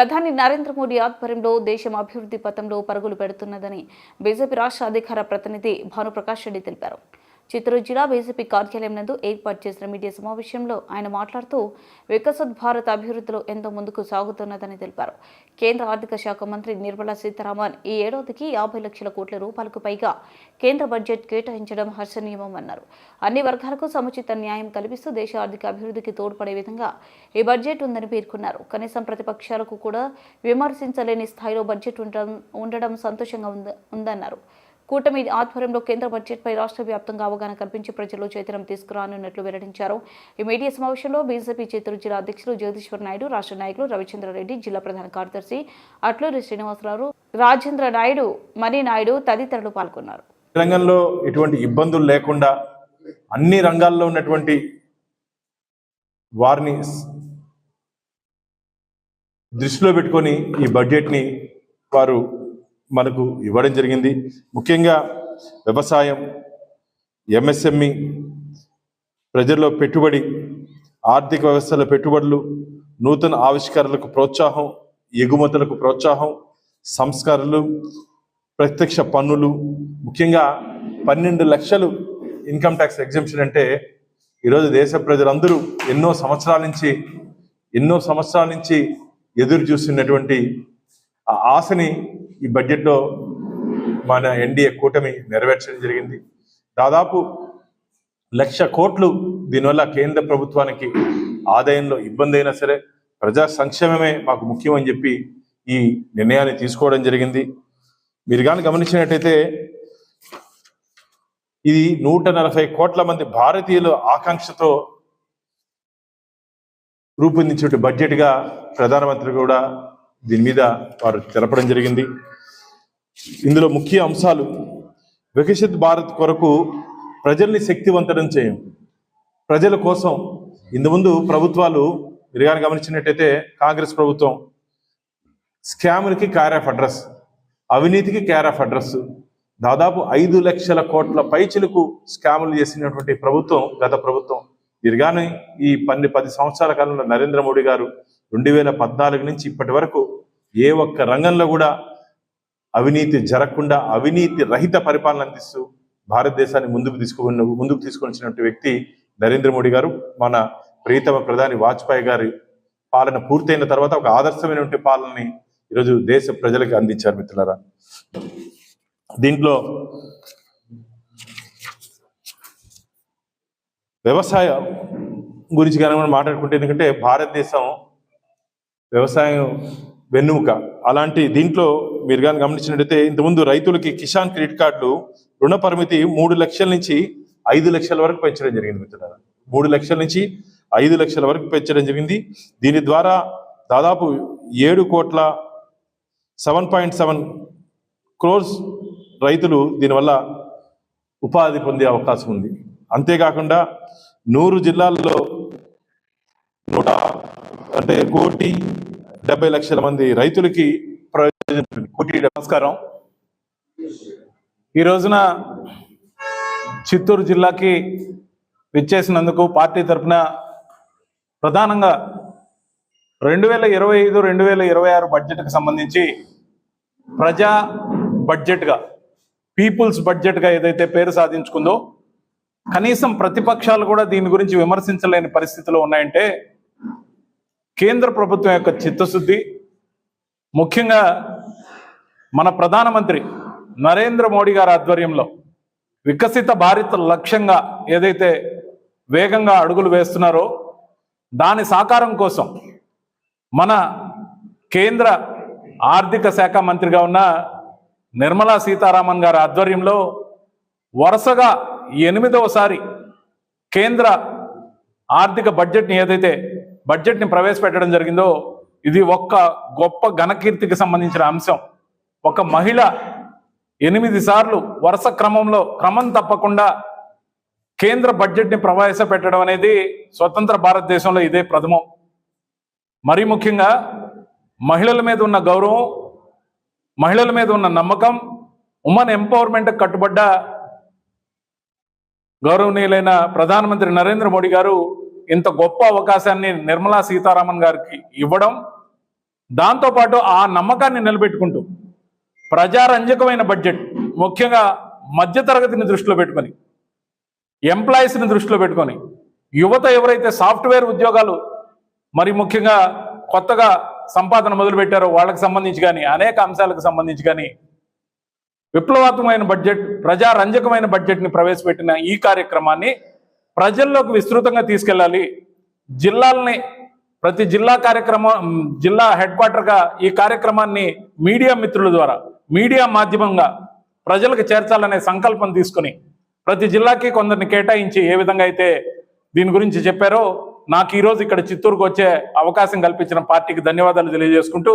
ప్రధాని నరేంద్ర మోడీ ఆధ్వర్యంలో దేశం అభివృద్ధి పథంలో పరుగులు పెడుతున్నదని బీజేపీ రాష్ట్ర అధికార ప్రతినిధి భానుప్రకాష్ రెడ్డి తెలిపారు. చిత్తూరు జిల్లా బీజేపీ కార్యాలయం నందు ఏర్పాటు చేసిన మీడియా సమావేశంలో ఆయన మాట్లాడుతూ వికసత్ భారత్ అభివృద్ధిలో ఎంతో ముందుకు సాగుతున్నదని తెలిపారు. కేంద్ర ఆర్థిక శాఖ మంత్రి నిర్మలా సీతారామన్ ఈ ఏడాదికి యాభై లక్షల కోట్ల రూపాయలకు పైగా కేంద్ర బడ్జెట్ కేటాయించడం హర్షణీయమన్నారు అన్ని వర్గాలకు సముచిత న్యాయం కల్పిస్తూ దేశ ఆర్థిక అభివృద్ధికి తోడ్పడే విధంగా ఈ బడ్జెట్ ఉందని పేర్కొన్నారు. కనీసం ప్రతిపక్షాలకు కూడా విమర్శించలేని స్థాయిలో బడ్జెట్ ఉండడం ఉండడం సంతోషంగా ఉంద- ఉందన్నారు. కూటమి ఆధ్వర్యంలో కేంద్ర బడ్జెట్పై రాష్ట్ర వ్యాప్తంగా అవగాహన కల్పించి ప్రజల్లో చైతన్యం తీసుకురానున్నట్లు వెల్లడించారు. ఈ మీడియా సమావేశంలో బీజేపీ చిత్తూరు జిల్లా అధ్యక్షులు జగదీశ్వర్ నాయుడు రాష్ట్ర నాయకులు రవిచంద్రారెడ్డి జిల్లా ప్రధాన కార్యదర్శి అట్లూరి శ్రీనివాసరావు రాజేంద్ర నాయుడు మణి నాయుడు తదితరులు పాల్గొన్నారు. రంగంలో ఎటువంటి ఇబ్బందులు లేకుండా అన్ని రంగాల్లో ఉన్నటువంటి వారిని దృష్టిలో పెట్టుకొని ఈ బడ్జెట్ని వారు మనకు ఇవ్వడం జరిగింది. ముఖ్యంగా వ్యవసాయం ఎంఎస్ఎంఈ ప్రజల్లో పెట్టుబడి ఆర్థిక వ్యవస్థలో పెట్టుబడులు నూతన ఆవిష్కరణలకు ప్రోత్సాహం ఎగుమతులకు ప్రోత్సాహం సంస్కరణలు ప్రత్యక్ష పన్నులు ముఖ్యంగా పన్నెండు లక్షలు ఇన్కమ్ ట్యాక్స్ ఎగ్జంప్షన్ అంటే ఈరోజు దేశ ప్రజలందరూ ఎన్నో సంవత్సరాల నుంచి ఎన్నో సంవత్సరాల నుంచి ఎదురు చూస్తున్నటువంటి ఆ ఆశని ఈ బడ్జెట్లో మన ఎన్డీఏ కూటమి నెరవేర్చడం జరిగింది. దాదాపు లక్ష కోట్లు దీనివల్ల కేంద్ర ప్రభుత్వానికి ఆదాయంలో ఇబ్బంది అయినా సరే ప్రజా సంక్షేమమే మాకు ముఖ్యం అని చెప్పి ఈ నిర్ణయాన్ని తీసుకోవడం జరిగింది. మీరు కానీ గమనించినట్టయితే ఇది నూట నలభై కోట్ల మంది భారతీయుల ఆకాంక్షతో రూపొందించిన బడ్జెట్గా ప్రధానమంత్రి కూడా దీని మీద వారు తెలపడం జరిగింది. ఇందులో ముఖ్య అంశాలు వికసిత్ భారత్ కొరకు ప్రజల్ని శక్తివంతడం చేయం. ప్రజల కోసం ఇంతకుముందు ప్రభుత్వాలు మీరు కానీ గమనించినట్టయితే కాంగ్రెస్ ప్రభుత్వం స్కామ్లకి క్యార్ ఆఫ్ అడ్రస్ అవినీతికి క్యార్ ఆఫ్ అడ్రస్. దాదాపు ఐదు లక్షల కోట్ల పైచిలకు స్కాములు చేసినటువంటి ప్రభుత్వం గత ప్రభుత్వం. మీరు ఈ పన్ని పది సంవత్సరాల కాలంలో నరేంద్ర మోడీ గారు రెండు వేల పద్నాలుగు నుంచి ఇప్పటి వరకు ఏ ఒక్క రంగంలో కూడా అవినీతి జరగకుండా అవినీతి రహిత పరిపాలన అందిస్తూ భారతదేశాన్ని ముందుకు తీసుకున్న ముందుకు తీసుకొచ్చినటువంటి వ్యక్తి నరేంద్ర మోడీ గారు. మన ప్రీతమ ప్రధాని వాజ్పేయి గారి పాలన పూర్తయిన తర్వాత ఒక ఆదర్శమైనటువంటి పాలనని ఈరోజు దేశ ప్రజలకు అందించారు మిత్రులారా. దీంట్లో వ్యవసాయం గురించి కానీ మనం మాట్లాడుకుంటే ఎందుకంటే భారతదేశం వ్యవసాయం వెన్నుముక. అలాంటి దీంట్లో మీరు కానీ గమనించినట్టయితే ఇంతకుముందు రైతులకి కిసాన్ క్రెడిట్ కార్డులు రుణ పరిమితి మూడు లక్షల నుంచి ఐదు లక్షల వరకు పెంచడం జరిగింది మిత్రులారా. మూడు లక్షల నుంచి ఐదు లక్షల వరకు పెంచడం జరిగింది. దీని ద్వారా దాదాపు ఏడు కోట్ల సెవెన్ పాయింట్ సెవెన్ క్రోర్స్ రైతులు దీనివల్ల ఉపాధి పొందే అవకాశం ఉంది. అంతేకాకుండా నూరు జిల్లాల్లో నూట అంటే కోటి డెబ్బై లక్షల మంది రైతులకి ప్రయోజనం కోటి నమస్కారం. ఈ రోజున చిత్తూరు జిల్లాకి విచ్చేసినందుకు పార్టీ తరఫున ప్రధానంగా రెండు వేల ఇరవై ఐదు రెండు వేల ఇరవై ఆరు బడ్జెట్కి సంబంధించి ప్రజా బడ్జెట్గా పీపుల్స్ బడ్జెట్గా ఏదైతే పేరు సాధించుకుందో కనీసం ప్రతిపక్షాలు కూడా దీని గురించి విమర్శించలేని పరిస్థితిలో ఉన్నాయంటే కేంద్ర ప్రభుత్వం యొక్క చిత్తశుద్ధి ముఖ్యంగా మన ప్రధానమంత్రి నరేంద్ర మోడీ గారి ఆధ్వర్యంలో వికసిత భారత్ లక్ష్యంగా ఏదైతే వేగంగా అడుగులు వేస్తున్నారో దాని సాకారం కోసం మన కేంద్ర ఆర్థిక శాఖ మంత్రిగా ఉన్న నిర్మలా సీతారామన్ గారి ఆధ్వర్యంలో వరుసగా ఎనిమిదవసారి కేంద్ర ఆర్థిక బడ్జెట్ని ఏదైతే బడ్జెట్ని ప్రవేశపెట్టడం జరిగిందో ఇది ఒక్క గొప్ప ఘనకీర్తికి సంబంధించిన అంశం. ఒక మహిళ ఎనిమిది సార్లు వరుస క్రమంలో క్రమం తప్పకుండా కేంద్ర బడ్జెట్ని ప్రవేశపెట్టడం అనేది స్వతంత్ర భారతదేశంలో ఇదే ప్రథమం. మరీ ముఖ్యంగా మహిళల మీద ఉన్న గౌరవం మహిళల మీద ఉన్న నమ్మకం ఉమెన్ ఎంపవర్మెంట్ కట్టుబడ్డ గౌరవనీయులైన ప్రధానమంత్రి నరేంద్ర మోడీ గారు ఇంత గొప్ప అవకాశాన్ని నిర్మలా సీతారామన్ గారికి ఇవ్వడం దాంతోపాటు ఆ నమ్మకాన్ని నిలబెట్టుకుంటూ ప్రజారంజకమైన బడ్జెట్ ముఖ్యంగా మధ్యతరగతిని దృష్టిలో పెట్టుకొని ఎంప్లాయీస్ని దృష్టిలో పెట్టుకొని యువత ఎవరైతే సాఫ్ట్వేర్ ఉద్యోగాలు మరి ముఖ్యంగా కొత్తగా సంపాదన మొదలుపెట్టారో వాళ్ళకి సంబంధించి కానీ అనేక అంశాలకు సంబంధించి కానీ విప్లవాత్మకమైన బడ్జెట్ ప్రజారంజకమైన బడ్జెట్ని ప్రవేశపెట్టిన ఈ కార్యక్రమాన్ని ప్రజల్లోకి విస్తృతంగా తీసుకెళ్ళాలి. జిల్లాల్ని ప్రతి జిల్లా కార్యక్రమం జిల్లా హెడ్ క్వార్టర్గా ఈ కార్యక్రమాన్ని మీడియా మిత్రుల ద్వారా మీడియా మాధ్యమంగా ప్రజలకు చేర్చాలనే సంకల్పం తీసుకుని ప్రతి జిల్లాకి కొందరిని కేటాయించి ఏ విధంగా అయితే దీని గురించి చెప్పారో నాకు ఈరోజు ఇక్కడ చిత్తూరుకు వచ్చే అవకాశం కల్పించిన పార్టీకి ధన్యవాదాలు తెలియజేసుకుంటూ